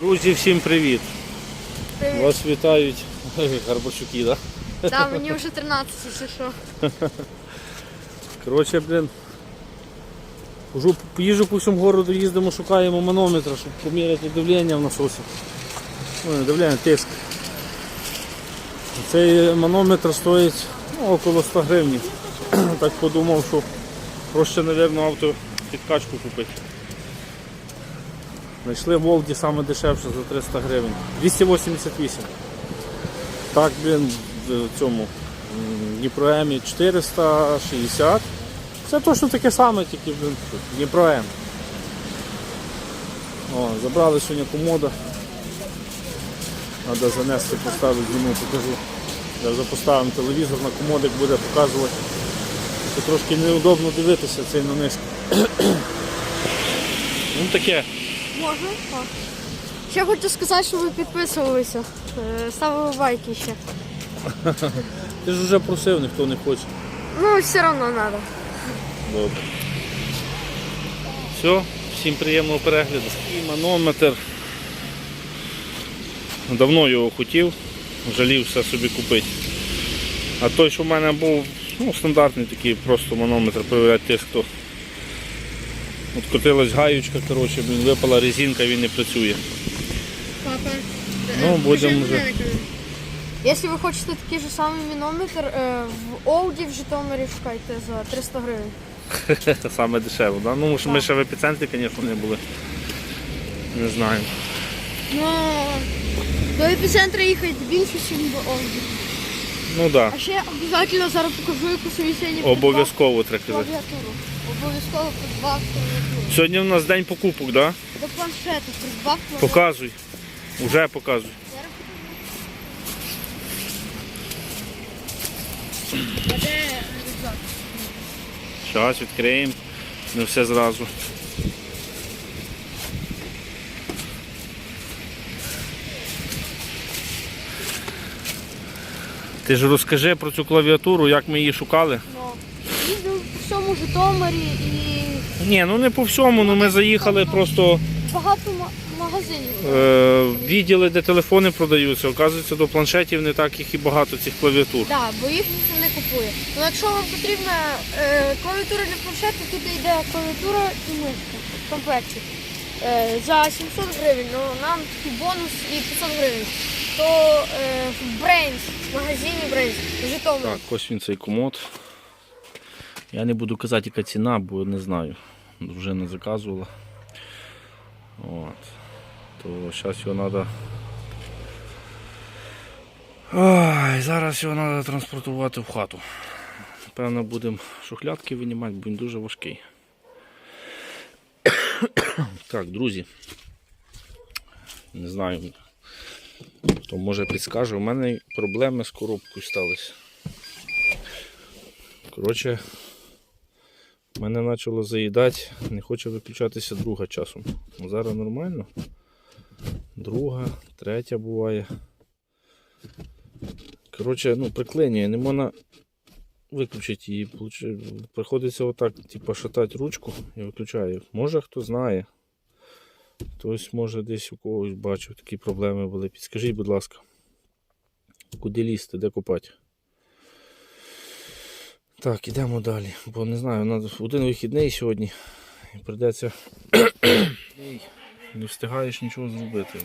Друзі, всім привіт! Привіт. Вас вітають Гарбачуки, да? Да, мені вже 13, якщо що. Коротше, блін. Уже їжу по всьому городу їздимо, шукаємо манометра, щоб поміряти давлення в насосі. Ну, не давлення, тиск. Цей манометр стоїть ну, около 100 гривень. Так подумав, що проще, мабуть, авто підкачку купити. Знайшли в Волді саме дешевше за 300 гривень. 288. Так, блін, в цьому Дніпроемі 460. Це точно таке саме, тільки блін, Дніпроем. О, забрали сьогодні комода. Треба занести, поставити зніму, покажу. Я вже поставив телевізор на комодик, буде показувати. Це трошки неудобно дивитися цей на низку. Ну таке. Можна? Ще хочу сказати, щоб ви підписувалися. Е, Ставили лайки ще. Ти ж вже просив, ніхто не хоче. Ну, все одно треба. Добре. Все, всім приємного перегляду. І манометр. Давно його хотів, жалівся собі купити. А той, що в мене був, ну, стандартний такий просто манометр перевіряти тиск, Откотилась гаючка, коротше, блін, випала резинка, він не працює. Папа. Ну, будемо вже. Якщо ви хочете такий же самий мінометр, е, в Олді в Житомирі шукайте за 300 гривень. Саме дешево, да? Ну, ми ще в епіцентрі, звісно, не були. Не знаю. Ну, до епіцентра їхати більше, ніж до Олді. Ну так. Да. А ще обов'язково зараз покажу якусь весенню Обов'язково треба казати. клавіатуру. Обов'язково придбав клавіатуру. Сьогодні у нас день покупок, так? Да? До планшету придбав клавіатуру. Показуй. Уже показуй. А де рюкзак? Зараз відкриємо. Не все зразу. Ти ж розкажи про цю клавіатуру, як ми її шукали. Всьому Житомирі і Ні, ну не по всьому, ну ми заїхали просто багато ма- магазинів. е, відділи, де телефони продаються. Оказується, до планшетів не так їх і багато цих клавіатур. Так, бо їх ніхто не купує. Ну, якщо вам потрібна е, клавіатура для планшету, тут йде клавіатура і мишка в комплекті. Е, за 700 гривень, ну нам такий бонус і 500 гривень. То е, в Brains, в магазині Brains, в Житомирі. Так, ось він цей комод. Я не буду казати, яка ціна, бо не знаю. Дружина заказувала. От. То зараз його треба. Ой, зараз його треба транспортувати в хату. Напевно, будемо шухлядки винімати, бо він дуже важкий. так, друзі. Не знаю, хто може підскаже. У мене проблеми з коробкою сталися. Коротше, мене почало заїдати, не хоче виключатися друга часом. Ну, Зараз нормально. Друга, третя буває. Коротше, ну, приклинює, не можна виключити її. Приходиться отак, типу, шатати ручку і виключаю. Може хто знає. Хтось може десь у когось бачив, такі проблеми були. Підскажіть, будь ласка, куди лізти, де копати? Так, ідемо далі. Бо не знаю, один вихідний сьогодні. І прийдеться. не встигаєш нічого зробити.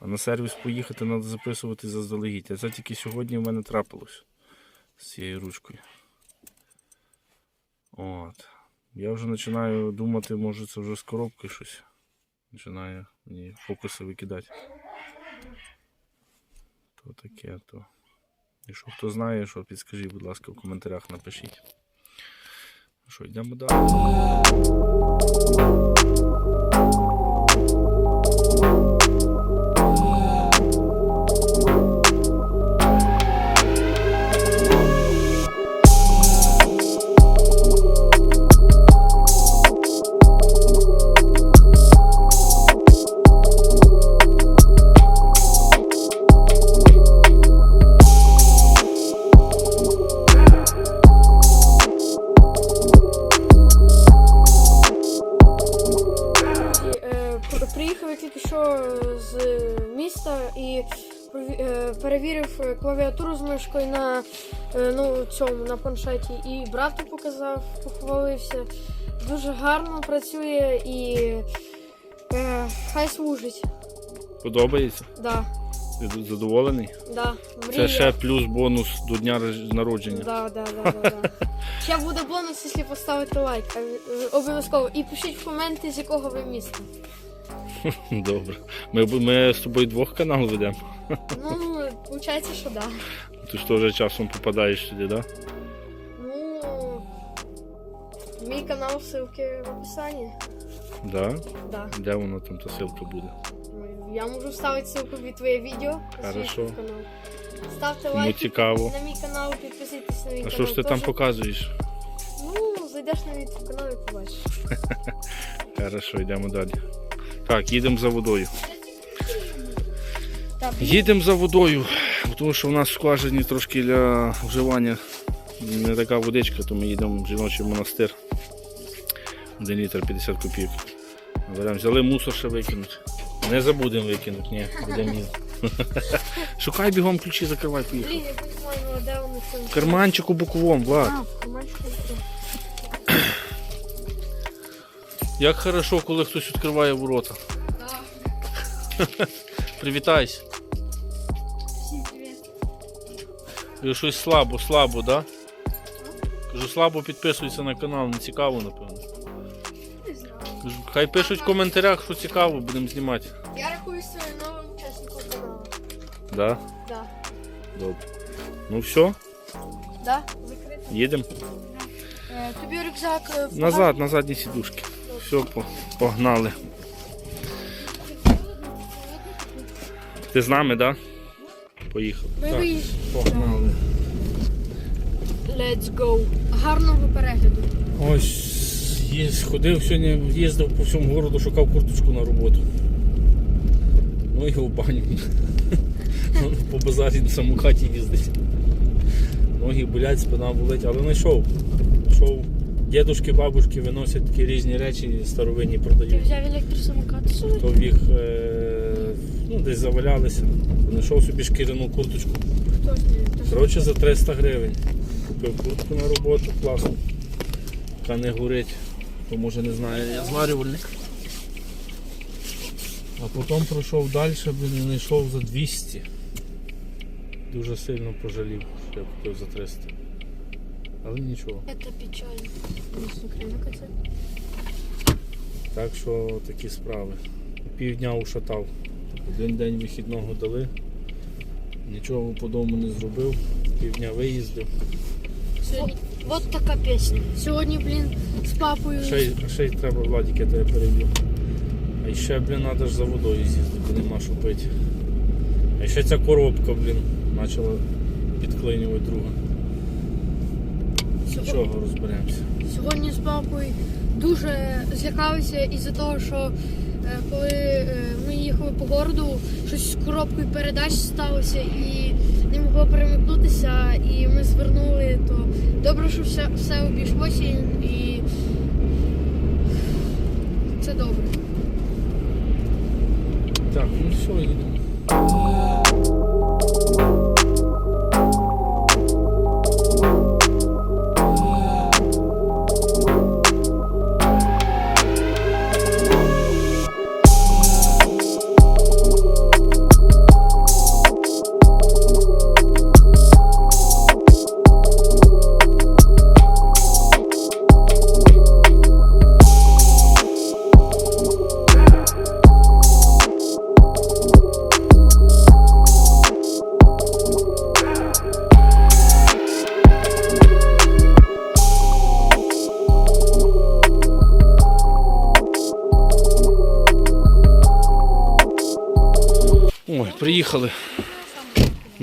А на сервіс поїхати треба записувати заздалегідь. А це тільки сьогодні в мене трапилось з цією ручкою. От. Я вже починаю думати, може це вже з коробки щось. Починає мені фокуси викидати. То таке, то. Якщо хто знає, що підскажіть, будь ласка, в коментарях напишіть. Що, йдемо далі. Міста і е, перевірив е, клавіатуру з мишкою на е, ну, цьому на планшеті. І брату показав, похвалився. Дуже гарно працює і е, хай служить. Подобається? Да, задоволений? да, Це ще плюс бонус до дня народження. Да, да, да, да, да. Ще буде бонус, якщо поставити лайк. Обов'язково. І пишіть в коменти, з якого ви міста. Добре. Ми, б- ми з тобою двох канал ведемо. Ну, виходить, що да. Ти ж теж часом попадаєш сюди, так? Да? Ну, мій канал ссылки в описанні. Да? Да. Де воно там та ссылка буде? Ну, Я можу вставити ссылку від твоє відео на свій Хорошо. канал. Ставте Кому лайки цікаво. на мій канал, підписуйтесь на мій А канал. що ж ти там теж. показуєш? Ну, зайдеш на мій канал і побачиш. Хорошо, йдемо далі. Так, їдемо за водою. Їдемо за водою, тому що у нас в скважині трошки для вживання не така водичка, то ми їдемо в жіночий монастир. 1 літр 50 копійок. Беремо, взяли мусор ще викинути. Не забудемо викинути, ні, будемо їздити. Шукай бігом ключі, закривай, поїхали. Блін, я не знаю, ну, де вони там. В карманчику боковом, Влад. А, в карманчику. Як хорошо, коли хтось відкриває ворота. Да. Привітайся. Всім привіт. Щось слабо, слабо, да? Кажу, слабо підписуйся на канал, не цікаво, напевно. Не знаю. Хай пишуть в коментарях, що цікаво, будемо знімати. Я рахую себе новим учасником каналу. Да? Да. Добре. Ну все, Да? Закрито. їдемо. Е, тобі рюкзак е, Назад, на задні сідушки. Все, погнали. Ти з нами, так? Да? Ми Так, погнали. Let's go. Гарного перегляду. Ось є, ходив сьогодні, їздив по всьому городу, шукав курточку на роботу. Ну і в баню. По базарі на самокаті їздить. Ноги болять, спина болить, але знайшов. Йшов. Дідушки, бабушки виносять такі різні речі, старовинні Ти продають. взяв електросамокат з собою? То в їх е, ну, десь завалялися. Знайшов собі шкіряну курточку. Хто ж ти? Коротше, за 300 гривень. Купив куртку на роботу, класно. Яка не горить. Хто може не знає, я зварювальник. А потім пройшов далі, блін, знайшов за 200. Дуже сильно пожалів, що я купив за 300. Але нічого. Это печально. Так що такі справи. Півдня ушатав. Один день вихідного дали. Нічого по дому не зробив. Півдня виїздив. Сьогодні... Вот така пісня. Сьогодні, блін, з папою. Ще, й- ще й треба Владик, я тебе переб'ю. А ще, блін, треба ж за водою з'їздити, нема що пити. А ще ця коробка, блін, почала підклинювати друга. Нічого, розберемося. сьогодні з папою дуже злякалися із-за того, що е, коли е, ми їхали по городу, щось з коробкою передач сталося і не могло перемикнутися, і ми звернули, то добре, що все, все обійшлося і, і це добре. Так, ну все, їдемо.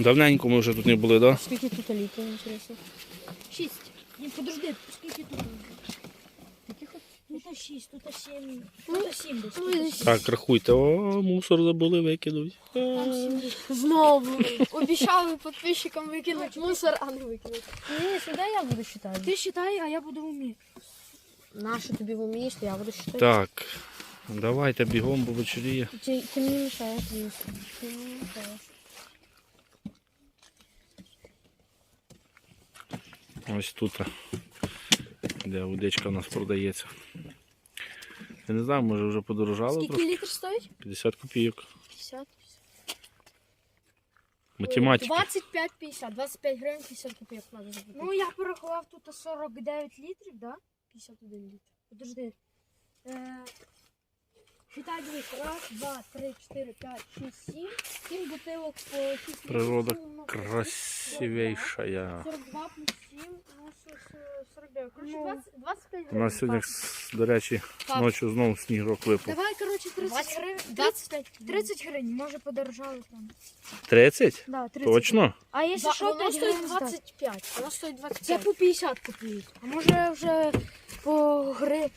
Давненько ми вже тут не були, так? Да? Скільки тут літрів, інтересно? Шість. Ні, подожди, скільки тут? Ну то 6, тут 7, тут 7 десь. Ну, Так, рахуйте, о, мусор забули викинуть. Знову обіцяли підписчикам викинути мусор, а не викинути. Ні, сюди я буду считати. Ти считай, а я буду вміти. Нащо тобі вмієш, я буду считати. Так, Давайте бігом, бо вечоріє. Ти мені мішаєш. Ось тут, де водичка у нас продається. Я не знаю, може вже подорожало Скільки трохи. літр стоїть? 50 копійок. 50. Математика. 25-50. 25 гривень, 50 копійок треба заплатити. Ну, я порахував тут 49 літрів, да? 51 літр. Подожди. Е, Считай, дивись. Раз, два, три, чотири, п'ять, шість, сім. Сім бутилок по 6 літрів. Природа красивейшая. 42 плюс 7, ну, с- с- 49. Короче, Ну, 20, 25 У гривень. нас сьогодні, до речі, Так. ночі знову сніжок випав. Давай, короче, 30 20 гривень. 25 30 гривень, може подорожали там. 30? Да, 30 Точно? А якщо що, Воно 5 стоїть гривень 20. 25. Воно стоїть Це 25. по 50 купують. А може вже по гри.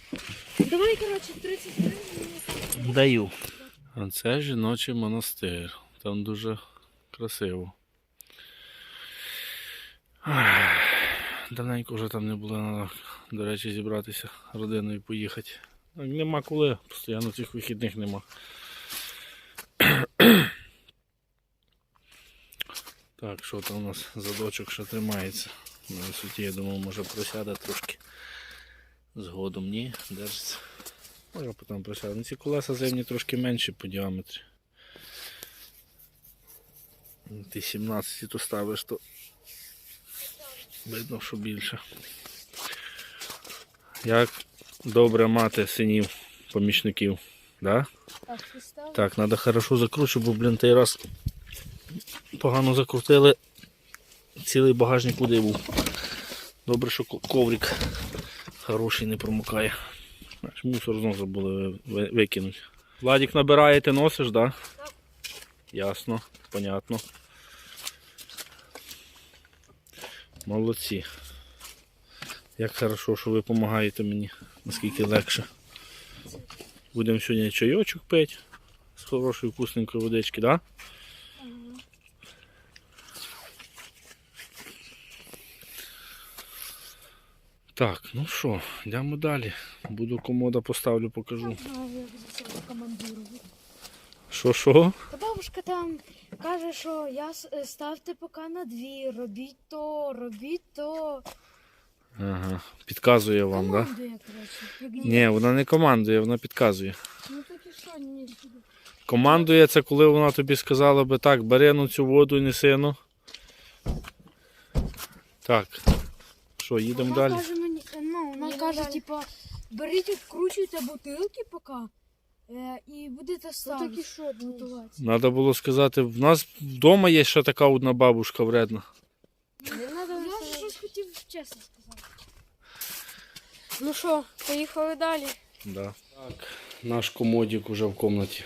Давай, короче, 30 гривень. Даю. А це жіночий монастир. Там дуже красиво. Ах, Давненько вже там не було, треба, до речі, зібратися родиною поїхати. Ну, Нема коли, постійно цих вихідних нема. Так, що там у нас задочок ще тримається. На висоті, я думав, може просяде трошки. Згодом ні, держиться. Може потім просяде. Ну, ці колеса зимні трошки менші по діаметрі. Ну, Ти 17 то ставиш, то видно, що більше. Як добре мати синів, помічників. Да? Так. Треба хорошо закручувати, бо, блін, той раз погано закрутили. Цілий багажник куди був. Добре, що ко- коврик хороший не промокає. Мусор знову забули ви- ви- викинути. Владик набирає, ти носиш, так? Да? Так. Ясно, понятно. Молодці. Як хорошо, що ви допомагаєте мені, наскільки легше. Будемо сьогодні чайочок пити з хорошої вкусненької водички, так? Да? Так, ну що, йдемо далі. Буду комода поставлю, покажу. Що, що? Та бабушка там каже, що я е, ставте поки на дві, робіть то, робіть то. Ага, підказує вам, так? Да? Командує, коротше. як Ні, вона не командує, вона підказує. Ну так і що, ні. Командує це, коли вона тобі сказала би так, бери ну цю воду і неси ну. Так. Що, їдемо Вона далі? каже мені, е, ну, вона каже, типа, беріть, вкручуйте бутилки поки. Е, і будете Ну ставити. так і що, ну, готувати. Треба було сказати, в нас вдома є ще така одна бабушка вредна. Не надо Я щось хотів чесно сказати. Ну що, поїхали далі. Да. Так, наш комодик уже в кімнаті.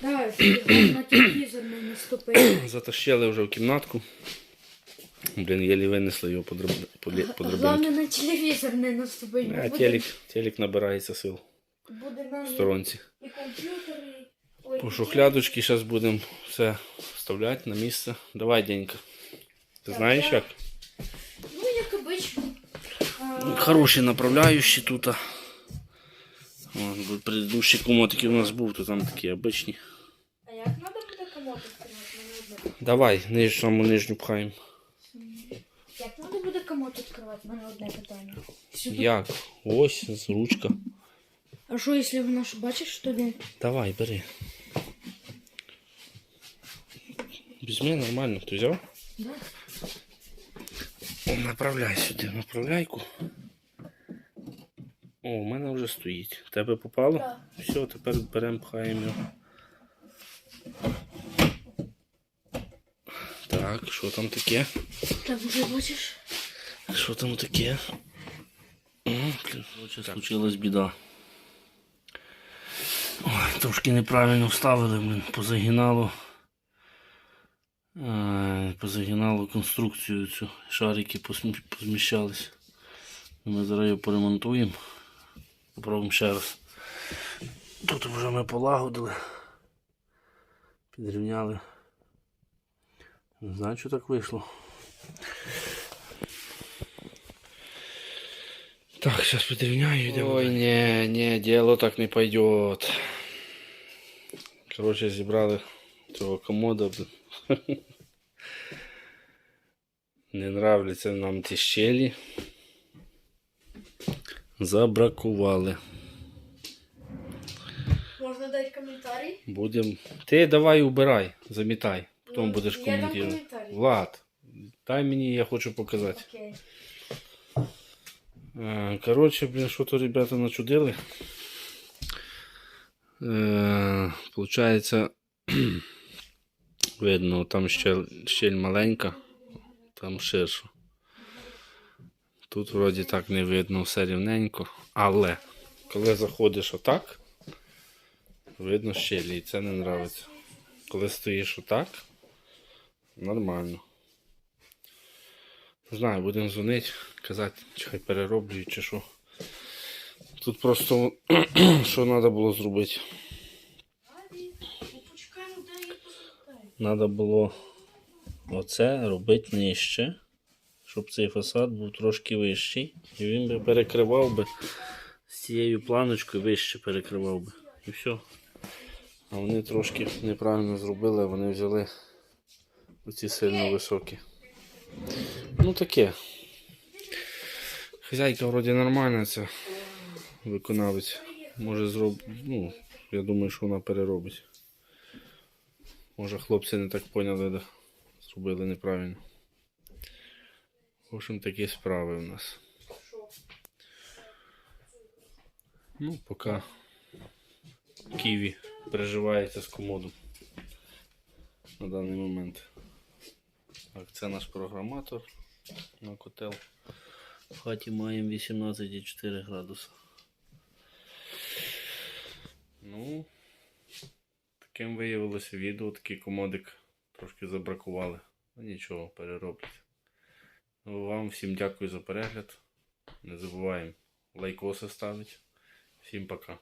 Так, на телевізор не наступив. Затащили вже в кімнатку. Блін, єлі винесли його по, дроб... по, лі- по драбинки. Головне на телевізор не наступив. А телек, телек набирається сил буде в нам сторонці. По і шухлядочки зараз будемо все вставляти на місце. Давай, Денька. Ти знаєш як? Ну, як обично. А, Хороші направляючі тут. О, бо предыдущий комод, який у нас був, то там такі обичні. а як треба буде комод відкривати? Мене одне. Давай, ниж, саму нижню пхаємо. Як треба буде комод відкривати? Мене одне питання. Як? Ось з ручка. А що, якщо вона ж бачиш, що де? Давай, бери. Візьми нормально, ти взяв? Да. О, Направляй сюди, направляйку. О, у мене вже стоїть. Тебе попало? Так. Все, тепер беремо, пхаємо його. Так, що там таке? Так вже бачиш? Що там таке? Случилась біда. Ой, трошки неправильно вставили, блін, позагинало. Позагинало конструкцію цю. Шарики посмі- позміщались. Ми зараз його поремонтуємо. Попробуємо ще раз. Тут вже ми полагодили. Підрівняли. Не знаю, що так вийшло. Так, сейчас подревняю. Ой, не, не, дело так не пойдет. Коротше, зібрали цього комода. Не нравляться нам ті щелі. Забракували. Можна дати коментарі? Будем. Ти давай убирай, замітай. Потім Ну, будеш коментувати. Влад, дай мені, я хочу показати. Окей. Е, Коротше, блін, що то ребята начудили. Е, Получається, видно, там щель, щель маленька, там ширша. Тут вроді так не видно все рівненько, але коли заходиш отак, видно щелі, і це не нравиться. Коли стоїш отак, нормально. Не знаю, будемо дзвонити, казати, чи хай перероблюють, чи що. Тут просто що треба було зробити. Треба було оце робити нижче, щоб цей фасад був трошки вищий. І він би перекривав би з цією планочкою вище перекривав би. І все. А вони трошки неправильно зробили, вони взяли оці сильно високі. Ну таке. Хазяйка вроді нормальна ця виконавець. Може зроб... Ну, я думаю, що вона переробить. Може хлопці не так поняли, да? зробили неправильно. В общем, такі справи у нас. Ну, поки Ківі переживається з комодом на даний момент. Так, це наш програматор на котел. В хаті маємо 18,4 градуса. Ну, таким виявилося відео, такий комодик трошки забракували. Ну нічого, перероблять. Ну, вам всім дякую за перегляд. Не забуваємо лайкоси ставити. Всім пока.